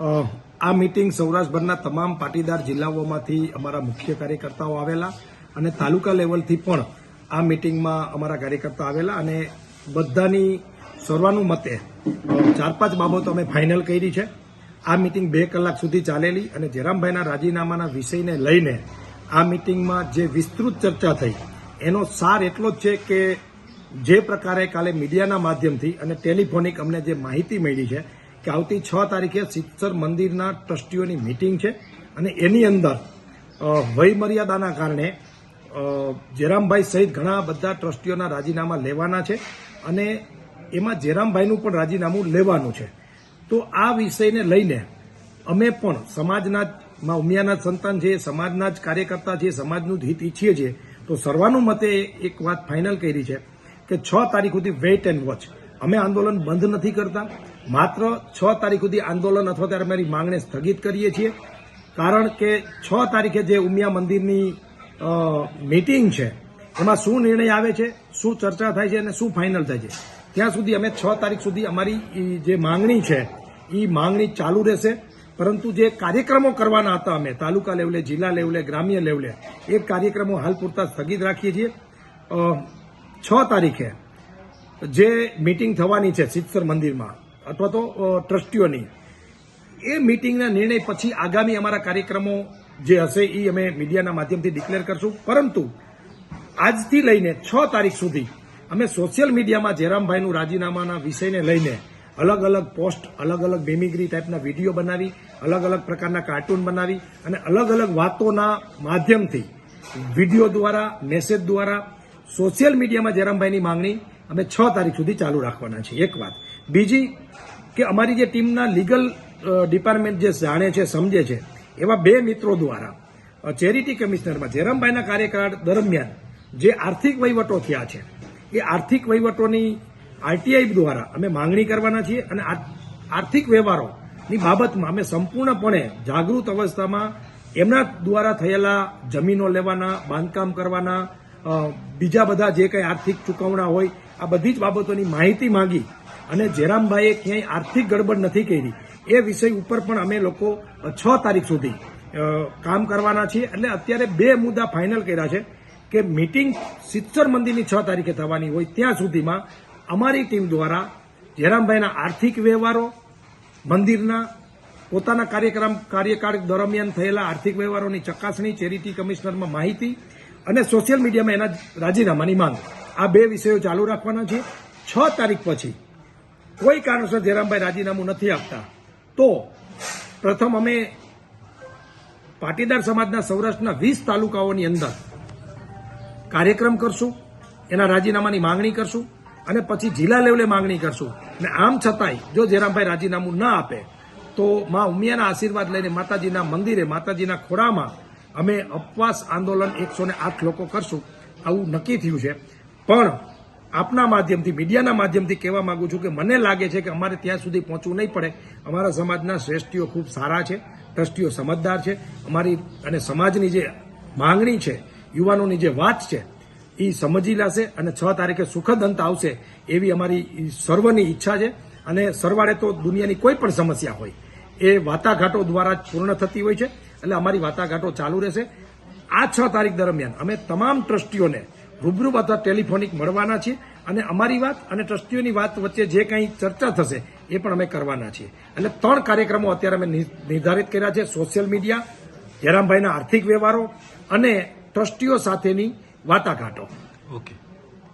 આ મિટિંગ સૌરાષ્ટ્રભરના તમામ પાટીદાર જિલ્લાઓમાંથી અમારા મુખ્ય કાર્યકર્તાઓ આવેલા અને તાલુકા લેવલથી પણ આ મિટિંગમાં અમારા કાર્યકર્તા આવેલા અને બધાની સર્વાનુમતે ચાર પાંચ બાબતો અમે ફાઇનલ કરી છે. આ મિટિંગ બે કલાક સુધી ચાલેલી અને જયરામભાઈના રાજીનામાના વિષયને લઈને આ મિટિંગમાં જે વિસ્તૃત ચર્ચા થઈ, એનો સાર એટલો જ છે કે જે પ્રકારે કાલે મીડિયાના માધ્યમથી અને ટેલિફોનિક અમને જે માહિતી મળી છે કે આવતી છ તારીખે સિત્સર મંદિરના ટ્રસ્ટીઓની મિટિંગ છે અને એની અંદર વયમર્યાદાના કારણે જેરામભાઈ સહિત ઘણા બધા ટ્રસ્ટીઓના રાજીનામા લેવાના છે અને એમાં જેરામભાઈનું પણ રાજીનામું લેવાનું છે. તો આ વિષયને લઈને અમે પણ સમાજના માં ઉમિયાના સંતાન છે સમાજના જ કાર્યકર્તા છે સમાજનું જ હિત ઈચ્છીએ છીએ, તો સર્વાનુમતે એક વાત ફાઇનલ કરી છે કે છ તારીખ સુધી વેઇટ એન્ડ વોચ અમે આંદોલન બંધ નથી કરતા માત્ર છ તારીખ સુધી આંદોલન અથવા ત્યારે અમારી માંગણી સ્થગિત કરીએ છીએ. કારણ કે છ તારીખે જે ઉમિયા મંદિરની મિટિંગ છે, એમાં શું નિર્ણય આવે છે, શું ચર્ચા થાય છે અને શું ફાઇનલ થાય છે. ત્યાં સુધી અમે છ તારીખ સુધી અમારી જે માંગણી છે એ માંગણી ચાલુ રહેશે. પરંતુ જે કાર્યક્રમો કરવાના હતા અમે, તાલુકા લેવલે, જિલ્લા લેવલે, ગ્રામ્ય લેવલે, એ કાર્યક્રમો હાલ પૂરતા સ્થગિત રાખીએ છીએ. છ તારીખે જે મીટિંગ થવાની છે સિત્સર મંદિરમાં અથવા તો ટ્રસ્ટીઓની. એ મિટિંગના નિર્ણય પછી આગામી અમારા કાર્યક્રમો જે હશે એ અમે મીડિયાના માધ્યમથી ડિક્લેર કરશું. પરંતુ આજથી લઈને છ તારીખ સુધી અમે સોશિયલ મીડિયામાં જયરામભાઈનું રાજીનામાના વિષયને લઈને અલગ અલગ પોસ્ટ, અલગ અલગ મેમિગ્રી ટાઈપના વીડિયો બનાવી, અલગ અલગ પ્રકારના કાર્ટૂન બનાવી અને અલગ અલગ વાતોના માધ્યમથી વીડિયો દ્વારા, મેસેજ દ્વારા સોશિયલ મીડિયામાં જયરામભાઈની માંગણી અમે છ તારીખ સુધી ચાલુ રાખવાના છીએ. એક વાત. બીજી કે અમારી જે ટીમના લીગલ ડિપાર્ટમેન્ટ જે જાણે છે, સમજે છે, એવા બે મિત્રો દ્વારા ચેરિટી કમિશનરમાં, જયરામભાઈના કાર્યકાળ દરમિયાન જે આર્થિક વહીવટો થયા છે, એ આર્થિક વહીવટોની આરટીઆઈ દ્વારા અમે માંગણી કરવાના છીએ અને આર્થિક વ્યવહારોની બાબતમાં અમે સંપૂર્ણપણે જાગૃત અવસ્થામાં એમના દ્વારા થયેલા જમીનો લેવાના, બાંધકામ કરવાના બીજા બધા જે કંઈ આર્થિક ચૂકવણા હોય, આ બધી જ બાબતોની માહિતી માંગી અને જયરામભાઈએ ક્યાંય આર્થિક ગડબડ નથી કરી. એ વિષય ઉપર પણ અમે લોકો છ તારીખ સુધી કામ કરવાના છીએ. એટલે અત્યારે બે મુદ્દા ફાઇનલ કર્યા છે કે મીટિંગ સિત્સર મંદિરની છ તારીખે થવાની હોય ત્યાં સુધીમાં અમારી ટીમ દ્વારા જયરામભાઈના આર્થિક વ્યવહારો, મંદિરના પોતાના કાર્યક્રમ, કાર્યકાળ દરમિયાન થયેલા આર્થિક વ્યવહારોની ચકાસણી ચેરિટી કમિશનરમાં માહિતી અને સોશિયલ મીડિયામાં એના રાજીનામાની માંગ. આ બે વિષયો ચાલુ રાખવાના છે છ તારીખ પછી કોઈ કારણસર જયરામભાઈ રાજીનામું નથી આપતા. તો પ્રથમ અમે પાટીદાર સમાજના સૌરાષ્ટ્રના વીસ તાલુકાઓની અંદર કાર્યક્રમ કરશું, એના રાજીનામાની માંગણી કરશું અને પછી જિલ્લા લેવલે માંગણી કરશું. અને આમ છતાંય જો જયરામભાઈ રાજીનામું ના આપે, તો મા ઉમિયાના આશીર્વાદ લઈને માતાજીના મંદિરે, માતાજીના ખોડામાં અમે અપવાસ આંદોલન એકસો આઠ લોકો કરશું. આવું નક્કી થયું છે. પણ આપના માધ્યમથી, મીડિયાના માધ્યમથી કહેવા માંગુ છું કે મને લાગે છે કે અમારે ત્યાં સુધી પહોંચવું નહીં પડે. અમારા સમાજના શ્રેષ્ઠીઓ ખૂબ સારા છે, ટ્રસ્ટીઓ સમજદાર છે. અમારી અને સમાજની જે માંગણી છે, યુવાનોની જે વાત છે, એ સમજી લેશે અને છ તારીખે સુખદ અંત આવશે એવી અમારી સર્વની ઈચ્છા છે. અને સરવાળે તો દુનિયાની કોઈ પણ સમસ્યા હોય, એ વાટાઘાટો દ્વારા પૂર્ણ થતી હોય છે. એટલે અમારી વાટાઘાટો ચાલુ રહેશે. આ છ તારીખ દરમિયાન અમે તમામ ટ્રસ્ટીઓને રૂબરૂ અથવા ટેલિફોનિક મળવાના છીએ અને અમારી વાત અને ટ્રસ્ટીઓની વાત વચ્ચે જે કંઈ ચર્ચા થશે એ પણ અમે કરવાના છીએ. એટલે ત્રણ કાર્યક્રમો અત્યારે અમે નિર્ધારિત કર્યા છે. સોશિયલ મીડિયા, જયરામભાઈના આર્થિક વ્યવહારો અને ટ્રસ્ટીઓ સાથેની વાટાઘાટો. ઓકે.